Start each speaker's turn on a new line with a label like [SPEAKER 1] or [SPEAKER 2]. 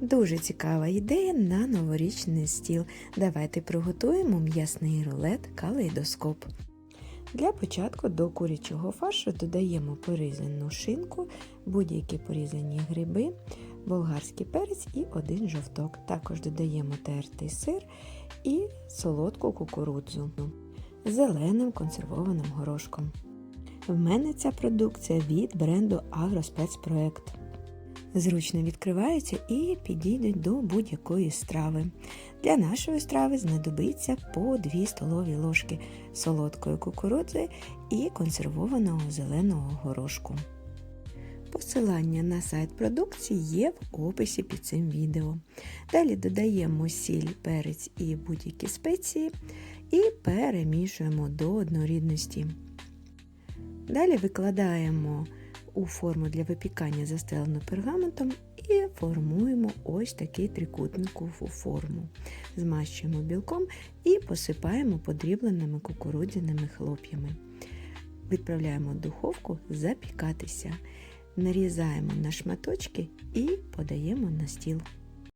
[SPEAKER 1] Дуже цікава ідея на новорічний стіл. Давайте приготуємо м'ясний рулет калейдоскоп. Для початку до курячого фаршу додаємо порізану шинку, будь-які порізані гриби, болгарський перець і один жовток. Також додаємо тертий сир і солодку кукурудзу зеленим консервованим горошком. В мене ця продукція від бренду Агроспецпроект. Зручно відкриваються і підійдуть до будь-якої страви. Для нашої страви знадобиться по 2 столові ложки солодкої кукурудзи і консервованого зеленого горошку. Посилання на сайт продукції є в описі під цим відео. Далі додаємо сіль, перець і будь-які спеції і перемішуємо до однорідності. Далі викладаємо у форму для випікання застелену пергаментом і формуємо ось такий трикутникову форму. Змащуємо білком і посипаємо подрібленими кукурудзяними хлоп'ями. Відправляємо в духовку запікатися. Нарізаємо на шматочки і подаємо на стіл.